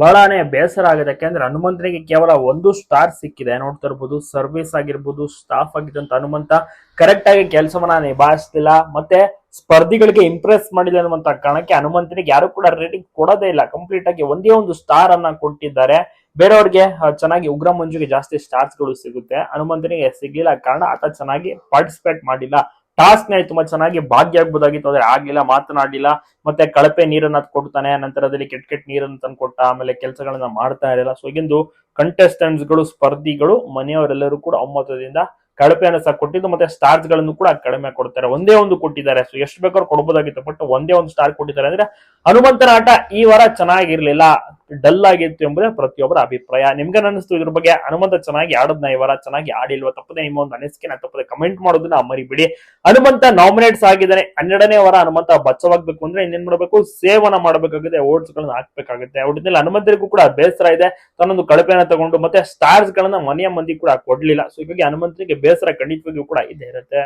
ಬಹಳಾನೇ ಬೇಸರ ಆಗಿದೆ ಯಾಕೆಂದ್ರೆ ಹನುಮಂತನಿಗೆ ಕೇವಲ ಒಂದು ಸ್ಟಾರ್ ಸಿಕ್ಕಿದೆ. ನೋಡ್ತಾ ಇರ್ಬೋದು ಸರ್ವಿಸ್ ಆಗಿರ್ಬೋದು ಸ್ಟಾಫ್ ಆಗಿದ್ದಂತ ಹನುಮಂತ ಕರೆಕ್ಟ್ ಆಗಿ ಕೆಲಸವನ್ನ ನಿಭಾಯಿಸ್ತಿಲ್ಲ ಮತ್ತೆ ಸ್ಪರ್ಧಿಗಳಿಗೆ ಇಂಪ್ರೆಸ್ ಮಾಡಿದೆ ಅನ್ನುವಂತ ಕಾರಣಕ್ಕೆ ಹನುಮಂತನಿಗೆ ಯಾರು ಕೂಡ ರೇಟಿಂಗ್ ಕೊಡೋದೇ ಇಲ್ಲ. ಕಂಪ್ಲೀಟ್ ಆಗಿ ಒಂದೇ ಒಂದು ಸ್ಟಾರ್ ಅನ್ನ ಕೊಟ್ಟಿದ್ದಾರೆ. ಬೇರೆಯವ್ರಿಗೆ ಚೆನ್ನಾಗಿ ಉಗ್ರ ಮಂಜುಗೆ ಜಾಸ್ತಿ ಸ್ಟಾರ್ಸ್ಗಳು ಸಿಗುತ್ತೆ. ಹನುಮಂತನಿಗೆ ಸಿಗ್ಲಿಲ್ಲ. ಕಾರಣ ಆತ ಚೆನ್ನಾಗಿ ಪಾರ್ಟಿಸಿಪೇಟ್ ಮಾಡಿಲ್ಲ. ಟಾಸ್ಕ್ ನೇ ತುಂಬಾ ಚೆನ್ನಾಗಿ ಭಾಗ್ಯ ಆದ್ರೆ ಆಗ್ಲಿಲ್ಲ ಮಾತನಾಡಿಲ್ಲ ಮತ್ತೆ ಕಳಪೆ ನೀರನ್ನ ಕೊಡ್ತಾನೆ ನಂತರದಲ್ಲಿ ಕೆಟ್ಟ ಕೆಟ್ಟ ನೀರನ್ನ ತಂದು ಕೊಟ್ಟ ಆಮೇಲೆ ಕೆಲಸಗಳನ್ನ ಮಾಡ್ತಾ ಇರಲಿಲ್ಲ. ಸೊ ಈಗಿಂದು ಕಂಟೆಸ್ಟೆಂಟ್ಸ್ಗಳು, ಸ್ಪರ್ಧಿಗಳು, ಮನೆಯವರೆಲ್ಲರೂ ಕೂಡ ಒಮ್ಮತದಿಂದ ಕಳಪೆಯನ್ನು ಸಹ ಕೊಟ್ಟಿದ್ದು ಮತ್ತೆ ಸ್ಟಾರ್ಸ್ಗಳನ್ನು ಕೂಡ ಕಡಿಮೆ ಕೊಡ್ತಾರೆ. ಒಂದೇ ಒಂದು ಕೊಟ್ಟಿದ್ದಾರೆ. ಸೊ ಎಷ್ಟು ಬೇಕಾದ್ರೂ ಕೊಡ್ಬೋದಾಗಿತ್ತು ಬಟ್ ಒಂದೇ ಒಂದು ಸ್ಟಾರ್ ಕೊಟ್ಟಿದ್ದಾರೆ. ಅಂದ್ರೆ ಹನುಮಂತನ ಆಟ ಈ ವಾರ ಚೆನ್ನಾಗಿರ್ಲಿಲ್ಲ. ಡಲ್ ಆಗಿತ್ತು ಎಂಬುದೇ ಪ್ರತಿಯೊಬ್ಬರ ಅಭಿಪ್ರಾಯ. ನಿಮ್ಗೆ ಅನಿಸ್ತು ಇದ್ರ ಬಗ್ಗೆ ಹನುಮಂತ ಚೆನ್ನಾಗಿ ಆಡದ್ನ ಇವರ ವಾರ? ಚೆನ್ನಾಗಿ ಆಡಿಲ್ವಾ? ತಪ್ಪದೆ ನಿಮ್ಮ ಒಂದು ಅನಿಸಿಕೆನ ತಪ್ಪದೆ ಕಮೆಂಟ್ ಮಾಡೋದನ್ನ ಮರಿಬಿಡಿ. ಹನುಮಂತ ನಾಮಿನೇಟ್ಸ್ ಆಗಿದ್ದಾನೆ ಹನ್ನೆರಡನೇ ವಾರ ಹನುಮಂತ ಬಚ್ಚವಾಗಬೇಕು ಅಂದ್ರೆ ಇನ್ನೇನ್ ಮಾಡಬೇಕು? ಸೇವನ ಮಾಡಬೇಕಾಗುತ್ತೆ ಓಟ್ಸ್ ಗಳನ್ನ ಹಾಕ್ಬೇಕಾಗುತ್ತೆ. ಒಟ್ಟಿನಲ್ಲಿ ಹನುಮಂತರಿಗೂ ಕೂಡ ಬೇಸರ ಇದೆ. ತನ್ನೊಂದು ಕಳಪೆನ ತಗೊಂಡು ಮತ್ತೆ ಸ್ಟಾರ್ಸ್ ಗಳನ್ನ ಮನೆಯ ಮಂದಿ ಕೂಡ ಕೊಡ್ಲಿಲ್ಲ. ಸೊ ಹೀಗಾಗಿ ಹನುಮಂತರಿಗೆ ಬೇಸರ ಖಂಡಿತವಾಗಿಯೂ ಕೂಡ ಇದೇ ಇರುತ್ತೆ.